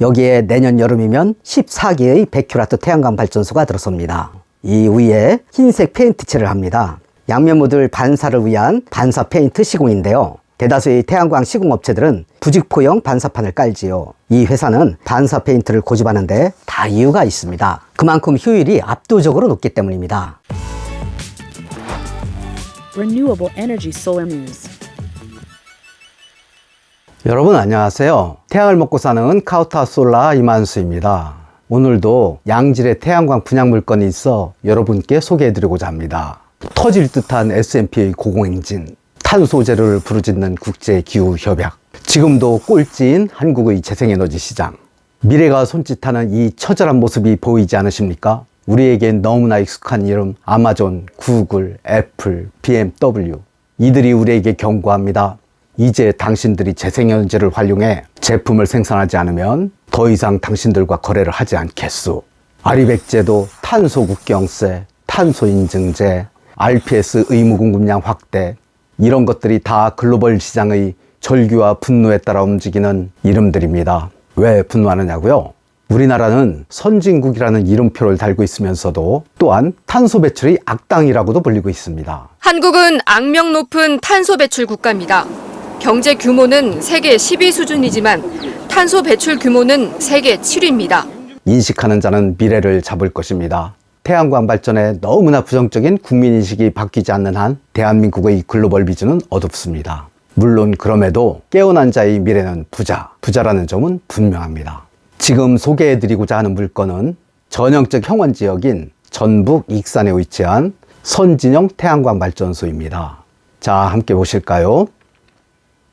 여기에 내년 여름이면 14개의 100큐라트 태양광 발전소가 들어섭니다. 이 위에 흰색 페인트칠을 합니다. 양면 모듈 반사를 위한 반사 페인트 시공인데요. 대다수의 태양광 시공 업체들은 부직포형 반사판을 깔지요. 이 회사는 반사 페인트를 고집하는데 다 이유가 있습니다. 그만큼 효율이 압도적으로 높기 때문입니다. Renewable Energy Solar News. 여러분 안녕하세요. 태양을 먹고 사는 카우타 솔라 이만수입니다. 오늘도 양질의 태양광 분양 물건이 있어 여러분께 소개해드리고자 합니다. 터질 듯한 S&P의 고공행진, 탄소 제로를 부르짖는 국제 기후 협약, 지금도 꼴찌인 한국의 재생에너지 시장, 미래가 손짓하는 이 처절한 모습이 보이지 않으십니까? 우리에겐 너무나 익숙한 이름 아마존, 구글, 애플, BMW 이들이 우리에게 경고합니다. 이제 당신들이 재생에너지를 활용해 제품을 생산하지 않으면 더 이상 당신들과 거래를 하지 않겠소. 아리백제도 탄소 국경세, 탄소 인증제, RPS 의무 공급량 확대 이런 것들이 다 글로벌 시장의 절규와 분노에 따라 움직이는 이름들입니다. 왜 분노하느냐고요? 우리나라는 선진국이라는 이름표를 달고 있으면서도 또한 탄소 배출의 악당이라고도 불리고 있습니다. 한국은 악명 높은 탄소 배출 국가입니다. 경제 규모는 세계 10위 수준이지만 탄소 배출 규모는 세계 7위입니다. 인식하는 자는 미래를 잡을 것입니다. 태양광 발전에 너무나 부정적인 국민인식이 바뀌지 않는 한 대한민국의 글로벌 비전은 어둡습니다. 물론 그럼에도 깨어난 자의 미래는 부자, 부자라는 점은 분명합니다. 지금 소개해드리고자 하는 물건은 전형적 형원 지역인 전북 익산에 위치한 선진형 태양광 발전소입니다. 자, 함께 보실까요?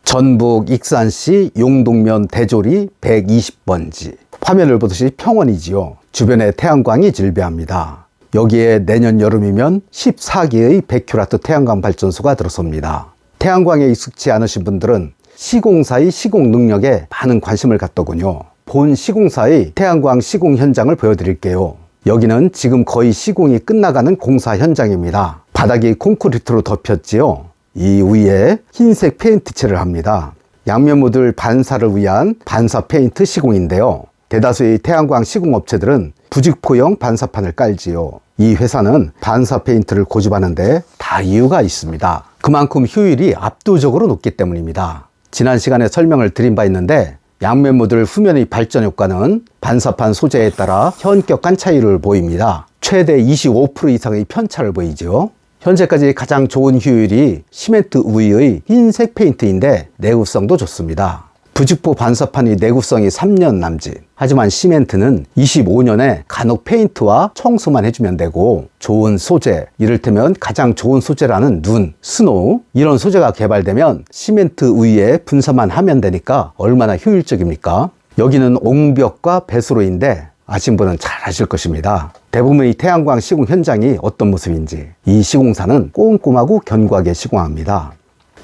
전북 익산시 용동면 대조리 120번지. 화면을 보듯이 평원이지요. 주변에 태양광이 질비합니다. 여기에 내년 여름이면 14개의 100큐라트 태양광 발전소가 들어섭니다. 태양광에 익숙치 않으신 분들은 시공사의 시공 능력에 많은 관심을 갖더군요. 본 시공사의 태양광 시공 현장을 보여드릴게요. 여기는 지금 거의 시공이 끝나가는 공사 현장입니다. 바닥이 콘크리트로 덮였지요. 이 위에 흰색 페인트 칠을 합니다. 양면 모듈 반사를 위한 반사 페인트 시공인데요. 대다수의 태양광 시공 업체들은 부직포형 반사판을 깔지요. 이 회사는 반사 페인트를 고집하는데 다 이유가 있습니다. 그만큼 효율이 압도적으로 높기 때문입니다. 지난 시간에 설명을 드린 바 있는데 양면 모듈 후면의 발전 효과는 반사판 소재에 따라 현격한 차이를 보입니다. 최대 25% 이상의 편차를 보이죠. 현재까지 가장 좋은 효율이 시멘트 우위의 흰색 페인트인데 내구성도 좋습니다. 부직포 반사판이 내구성이 3년 남짓. 하지만 시멘트는 25년에 간혹 페인트와 청소만 해주면 되고 좋은 소재, 이를테면 가장 좋은 소재라는 눈, 스노우 이런 소재가 개발되면 시멘트 위에 분사만 하면 되니까 얼마나 효율적입니까? 여기는 옹벽과 배수로인데 아신 분은 잘 아실 것입니다. 대부분의 태양광 시공 현장이 어떤 모습인지 이 시공사는 꼼꼼하고 견고하게 시공합니다.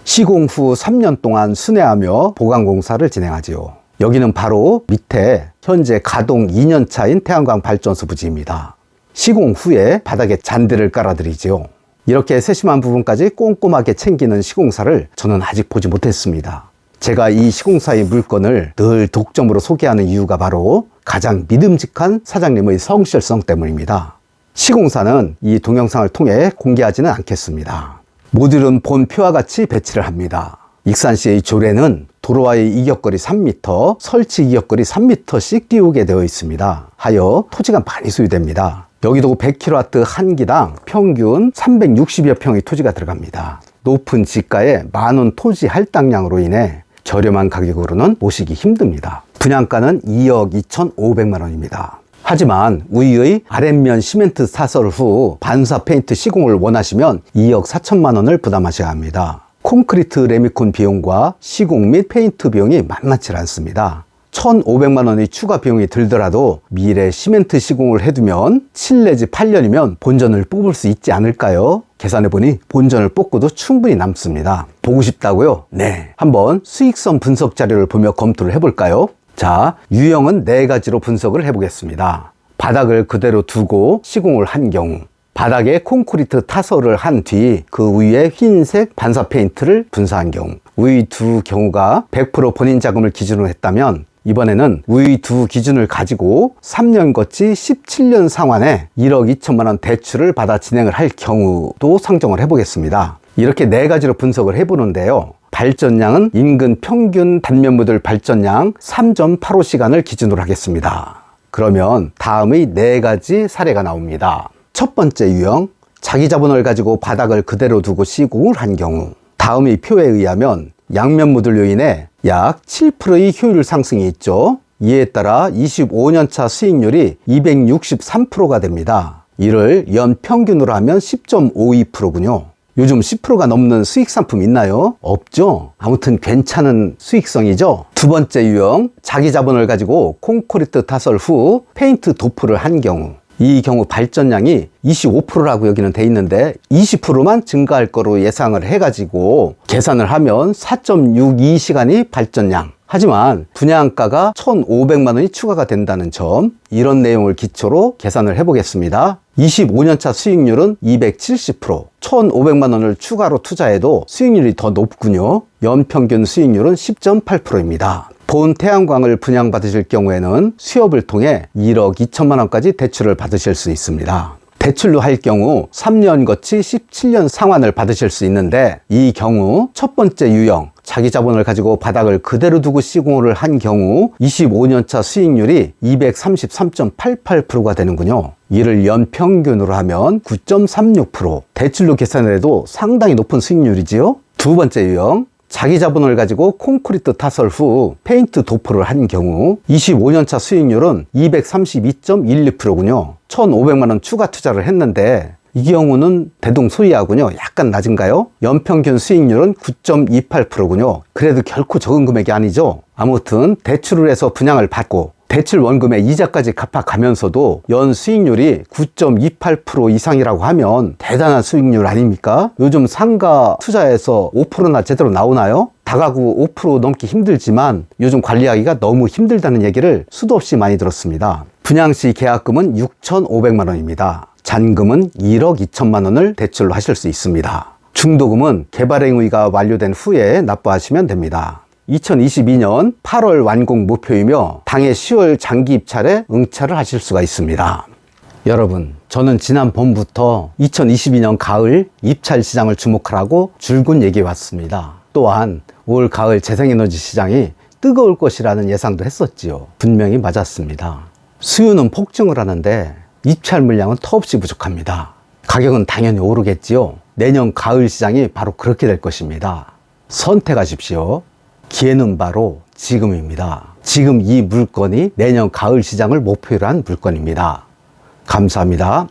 시공 후 3년 동안 순회하며 보강 공사를 진행하지요. 여기는 바로 밑에 현재 가동 2년 차인 태양광 발전소 부지입니다. 시공 후에 바닥에 잔디를 깔아드리지요. 이렇게 세심한 부분까지 꼼꼼하게 챙기는 시공사를 저는 아직 보지 못했습니다. 제가 이 시공사의 물건을 늘 독점으로 소개하는 이유가 바로 가장 믿음직한 사장님의 성실성 때문입니다. 시공사는 이 동영상을 통해 공개하지는 않겠습니다. 모듈은 본 표와 같이 배치를 합니다. 익산시의 조례는 도로와의 이격거리 3m, 설치 이격거리 3m씩 띄우게 되어 있습니다. 하여 토지가 많이 소유됩니다. 여기도 100kW 한 기당 평균 360여 평의 토지가 들어갑니다. 높은 지가에 많은 토지 할당량으로 인해 저렴한 가격으로는 모시기 힘듭니다. 분양가는 2억 2,500만 원입니다. 하지만 우이의 아랫면 시멘트 사설 후 반사 페인트 시공을 원하시면 2억 4천만 원을 부담하셔야 합니다. 콘크리트 레미콘 비용과 시공 및 페인트 비용이 만만치 않습니다. 1,500만 원의 추가 비용이 들더라도 미래 시멘트 시공을 해두면 7 내지 8년이면 본전을 뽑을 수 있지 않을까요? 계산해 보니 본전을 뽑고도 충분히 남습니다. 보고 싶다고요? 네. 한번 수익성 분석 자료를 보며 검토를 해볼까요? 자, 유형은 네 가지로 분석을 해보겠습니다. 바닥을 그대로 두고 시공을 한 경우, 바닥에 콘크리트 타설을 한 뒤 그 위에 흰색 반사 페인트를 분사한 경우, 위 두 경우가 100% 본인 자금을 기준으로 했다면 이번에는 위 두 기준을 가지고 3년 거치 17년 상환에 1억 2천만 원 대출을 받아 진행을 할 경우도 상정을 해보겠습니다. 이렇게 네 가지로 분석을 해보는데요. 발전량은 인근 평균 단면모들 발전량 3.85시간을 기준으로 하겠습니다. 그러면 다음의 네 가지 사례가 나옵니다. 첫 번째 유형, 자기 자본을 가지고 바닥을 그대로 두고 시공을 한 경우. 다음의 표에 의하면 양면무들 요인에 약 7%의 효율 상승이 있죠. 이에 따라 25년차 수익률이 263%가 됩니다. 이를 연 평균으로 하면 10.52%군요. 요즘 10%가 넘는 수익 상품 있나요? 없죠. 아무튼 괜찮은 수익성이죠. 두 번째 유형, 자기 자본을 가지고 콘크리트 타설 후 페인트 도프를 한 경우. 이 경우 발전량이 25%라고 여기는 돼 있는데 20%만 증가할 거로 예상을 해가지고 계산을 하면 4.62시간이 발전량. 하지만 분양가가 1,500만 원이 추가가 된다는 점, 이런 내용을 기초로 계산을 해보겠습니다. 25년차 수익률은 270%, 1,500만 원을 추가로 투자해도 수익률이 더 높군요. 연평균 수익률은 10.8%입니다. 본 태양광을 분양받으실 경우에는 수협을 통해 1억 2천만 원까지 대출을 받으실 수 있습니다. 대출로 할 경우 3년 거치 17년 상환을 받으실 수 있는데 이 경우 첫 번째 유형 자기 자본을 가지고 바닥을 그대로 두고 시공을 한 경우 25년차 수익률이 233.88%가 되는군요. 이를 연평균으로 하면 9.36% 대출로 계산을 해도 상당히 높은 수익률이지요. 두 번째 유형 자기 자본을 가지고 콘크리트 타설 후 페인트 도포를 한 경우 25년차 수익률은 232.12%군요. 1,500만 원 추가 투자를 했는데 이 경우는 대동소이하군요. 약간 낮은가요? 연평균 수익률은 9.28%군요. 그래도 결코 적은 금액이 아니죠. 아무튼 대출을 해서 분양을 받고 대출 원금의 이자까지 갚아가면서도 연 수익률이 9.28% 이상이라고 하면 대단한 수익률 아닙니까? 요즘 상가 투자에서 5%나 제대로 나오나요? 다가구 5% 넘기 힘들지만 요즘 관리하기가 너무 힘들다는 얘기를 수도 없이 많이 들었습니다. 분양시 계약금은 6,500만 원입니다. 잔금은 1억 2천만 원을 대출로 하실 수 있습니다. 중도금은 개발 행위가 완료된 후에 납부하시면 됩니다. 2022년 8월 완공 목표이며 당해 10월 장기 입찰에 응찰을 하실 수가 있습니다. 여러분, 저는 지난 봄부터 2022년 가을 입찰 시장을 주목하라고 줄곧 얘기해 왔습니다. 또한 올 가을 재생에너지 시장이 뜨거울 것이라는 예상도 했었지요. 분명히 맞았습니다. 수요는 폭증을 하는데 입찰 물량은 터없이 부족합니다. 가격은 당연히 오르겠지요. 내년 가을 시장이 바로 그렇게 될 것입니다. 선택하십시오. 기회는 바로 지금입니다. 지금 이 물건이 내년 가을 시장을 목표로 한 물건입니다. 감사합니다.